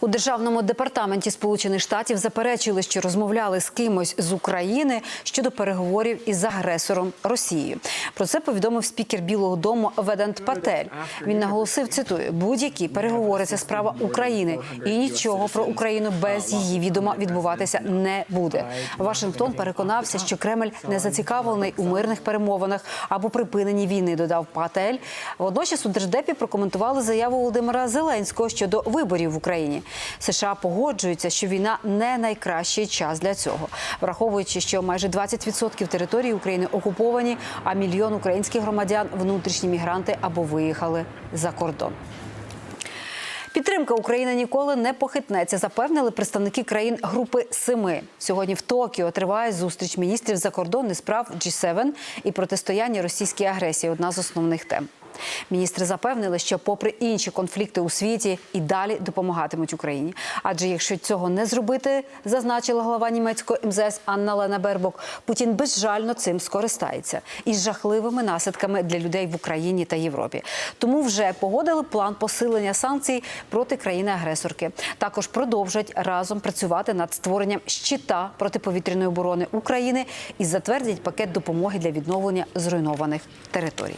У державному департаменті Сполучених Штатів заперечили, що розмовляли з кимось з України щодо переговорів із агресором Росією. Про це повідомив спікер Білого Дому Ведант Патель. Він наголосив, цитую, будь-які переговори це справа України, і нічого про Україну без її відома відбуватися не буде. Вашингтон переконався, що Кремль не зацікавлений у мирних перемовинах або припиненні війни. Додав Патель. Водночас у держдепі прокоментували заяву Володимира Зеленського щодо виборів в Україні. США погоджуються, що війна не найкращий час для цього, враховуючи, що майже 20% території України окуповані, а мільйон українських громадян внутрішні мігранти або виїхали за кордон. Підтримка України ніколи не похитнеться, запевнили представники країн групи Семи. Сьогодні в Токіо триває зустріч міністрів закордонних справ G7 і протистояння російській агресії одна з основних тем. Міністри запевнили, що, попри інші конфлікти у світі, і далі допомагатимуть Україні. Адже якщо цього не зробити, зазначила глава німецького МЗС Анна Лена Бербок, Путін безжально цим скористається із жахливими наслідками для людей в Україні та Європі. Тому вже погодили план посилення санкцій проти країни-агресорки. Також продовжать разом працювати над створенням щита протиповітряної оборони України і затвердять пакет допомоги для відновлення зруйнованих територій.